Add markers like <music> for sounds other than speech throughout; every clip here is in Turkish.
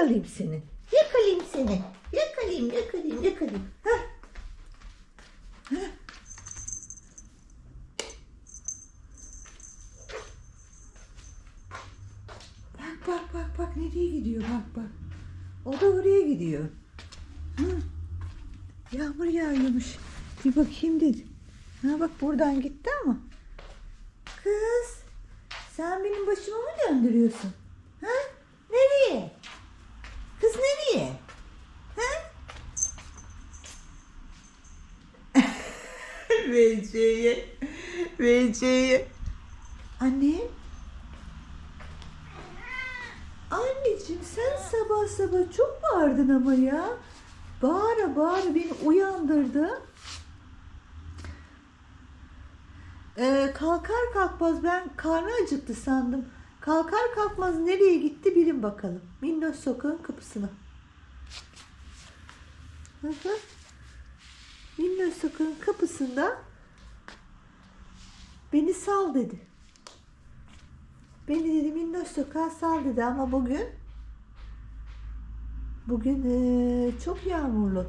Yakalayayım seni. Yakalayayım seni. Yakalayayım, yakalayayım, yakalayayım. Hah. Hah. Bak bak bak bak nereye gidiyor bak bak. O da oraya gidiyor. Hı. Yağmur yağıyormuş. Bir bakayım dedi. Ha bak buradan gitti ama. Kız sen benim başımı mı döndürüyorsun? Ha? Nereye? Kız nereye? Ha? VC'ye. VC'ye. Anne. Anneciğim sen sabah sabah çok bağırdın ama ya. Bağıra bağıra beni uyandırdı. Ee, kalkar kalkmaz ben karnı acıktı sandım. Kalkar kalkmaz nereye gitti bilin bakalım. Minnoş sokağın kapısına. Hı hı. Sokağın kapısında beni sal dedi. Beni dedi sokağa sal dedi ama bugün bugün eee, çok yağmurlu.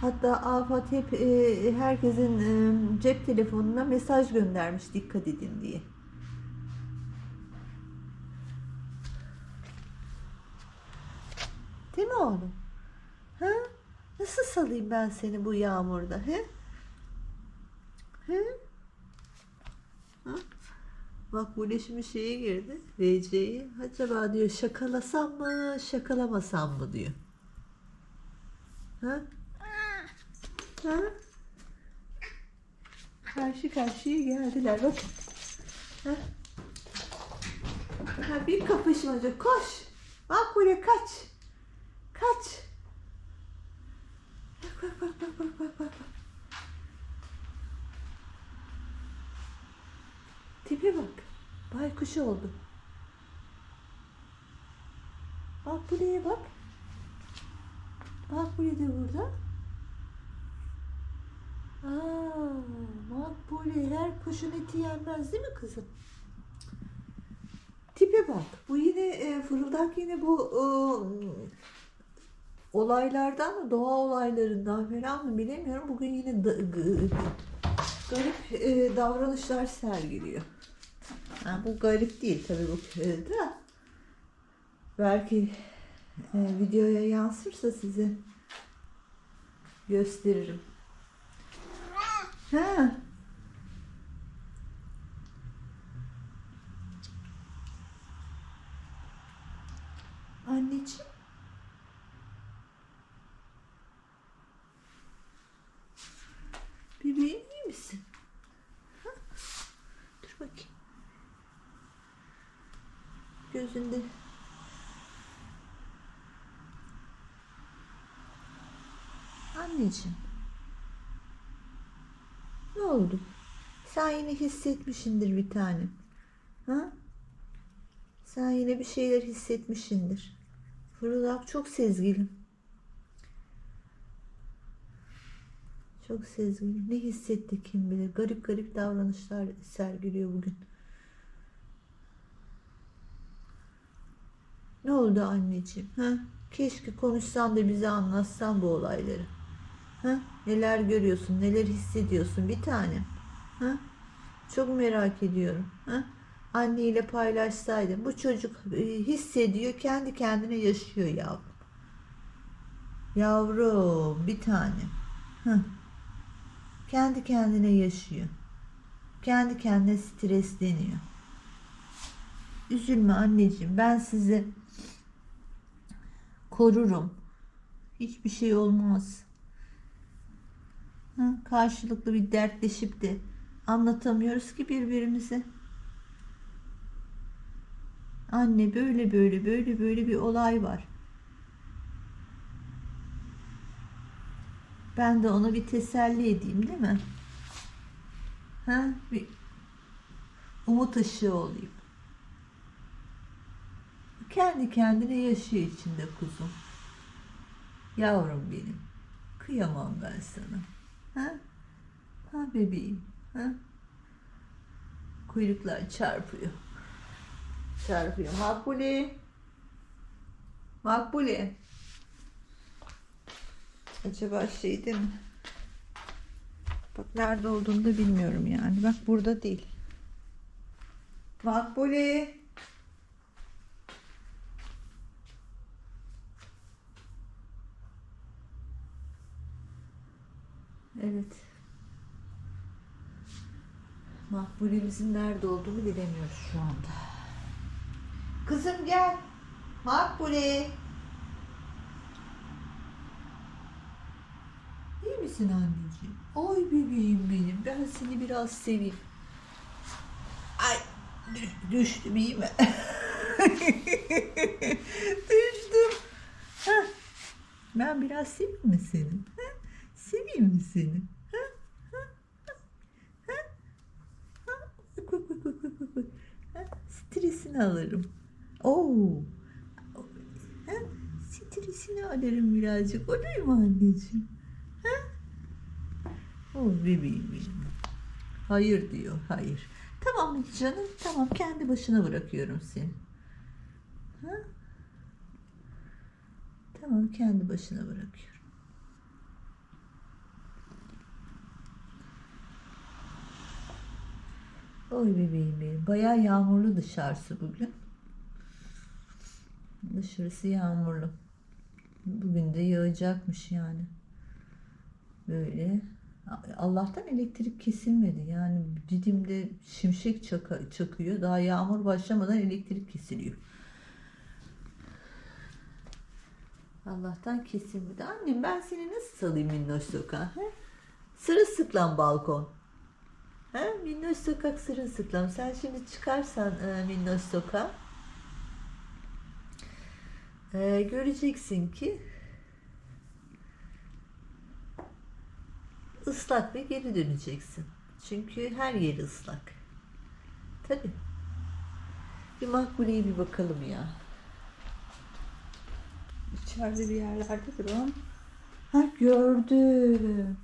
Hatta Afat hep eee, herkesin eee, cep telefonuna mesaj göndermiş dikkat edin diye. Değil mi oğlum? Ha? Nasıl salayım ben seni bu yağmurda? He? He? Ha? Bak bu şimdi şeye girdi. VC'yi. Acaba diyor şakalasam mı şakalamasam mı diyor. Ha? Ha? Karşı karşıya geldiler. Bak. Ha? Ha, bir kapışmaca. Koş. Bak buraya kaç. Kaç. Bak bak bak bak bak bak bak. Tipe bak. Baykuş oldu. Bak buraya bak. Bak buraya da burada. Aa, bak buraya her kuşun eti yenmez değil mi kızım? Tipe bak. Bu yine e, fırıldak yine bu e, olaylardan mı doğa olaylarından falan mı bilemiyorum. Bugün yine da, garip e, davranışlar sergiliyor. Ha, bu garip değil tabii bu e, da. Belki e, videoya yansırsa size gösteririm. Ha. Anneciğim. Bebeğim iyi misin? Ha? Dur bakayım. Gözünde. Anneciğim. Ne oldu? Sen yine hissetmişindir bir tanem. Ha? Sen yine bir şeyler hissetmişindir. Fırıldak çok sezgilim. Çok sezgilim. Ne hissetti kim bilir. Garip garip davranışlar sergiliyor bugün. Ne oldu anneciğim? Ha? Keşke konuşsan da bize anlatsan bu olayları. Ha? Neler görüyorsun, neler hissediyorsun bir tanem. Ha? Çok merak ediyorum. Ha? Anneyle paylaşsaydın. Bu çocuk e, hissediyor, kendi kendine yaşıyor yavrum. Yavrum, bir tanem. Ha? Kendi kendine yaşıyor. Kendi kendine stresleniyor. Üzülme anneciğim. Ben sizi korurum. Hiçbir şey olmaz. Ha, karşılıklı bir dertleşip de anlatamıyoruz ki birbirimize. Anne böyle böyle böyle böyle bir olay var. Ben de ona bir teselli edeyim değil mi? Ha? Bir umut ışığı olayım. Kendi kendine yaşıyor içinde kuzum. Yavrum benim. Kıyamam ben sana. Ha? Ha bebeğim. Ha? Kuyruklar çarpıyor. Çarpıyor. Makbule. Makbule. Acaba şeyde mi? Bak nerede olduğunu da bilmiyorum yani. Bak burada değil. Makbule. Evet. Makbulemizin nerede olduğunu bilemiyoruz şu anda. Kızım gel. Makbule. İyi misin anneciğim? Ay bebeğim benim. Ben seni biraz seveyim. Ay dü- düştüm iyi mi? <laughs> düştüm. Hah. Ben biraz seveyim mi seni? Seveyim mi seni? Ha? Ha? Ha? Ha? Ha? Stresini alırım. Oo. Ha? Stresini alırım birazcık. Olur mu anneciğim? Ha? Oh bebeğim benim. Hayır diyor. Hayır. Tamam canım. Tamam kendi başına bırakıyorum seni. Ha? Tamam kendi başına bırakıyorum. Oy bebeğim benim. Bayağı yağmurlu dışarısı bugün. Dışarısı yağmurlu. Bugün de yağacakmış yani. Böyle. Allah'tan elektrik kesilmedi. Yani Didim'de şimşek çaka, çakıyor. Daha yağmur başlamadan elektrik kesiliyor. Allah'tan kesilmedi. Annem ben seni nasıl salayım Minnoş Sokağa? Sırılsıklam balkon. He? Minnoş Sokak sırılsıklam. Sen şimdi çıkarsan e, Minnoş Sokağa e, göreceksin ki ıslak ve geri döneceksin. Çünkü her yeri ıslak. Tabii. Bir makbuleye bir bakalım ya. İçeride bir yerlerdedir o. Ha gördüm.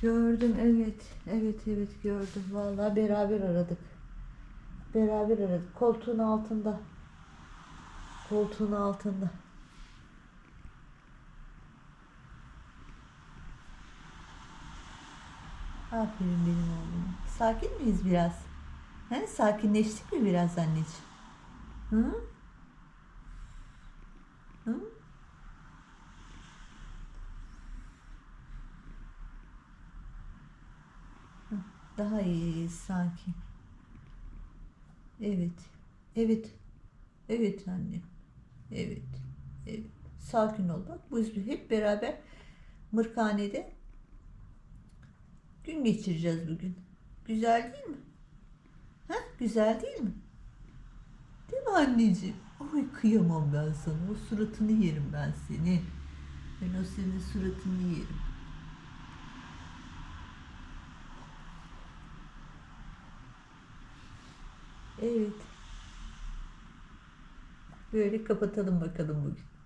Gördüm evet. Evet evet gördüm. Vallahi beraber aradık. Beraber aradık. Koltuğun altında. Koltuğun altında. Aferin benim oğlum. Sakin miyiz biraz? He? Sakinleştik mi biraz anneciğim? Hı? Hı, Daha iyiyiz sanki. Evet. Evet. Evet anne. Evet. Evet. Sakin ol bak. Biz hep beraber Mırkhane'de gün geçireceğiz bugün. Güzel değil mi? Ha? Güzel değil mi? Değil mi anneciğim? Ay kıyamam ben sana. O suratını yerim ben senin. Ben o senin suratını yerim. Evet. Böyle kapatalım bakalım bugün.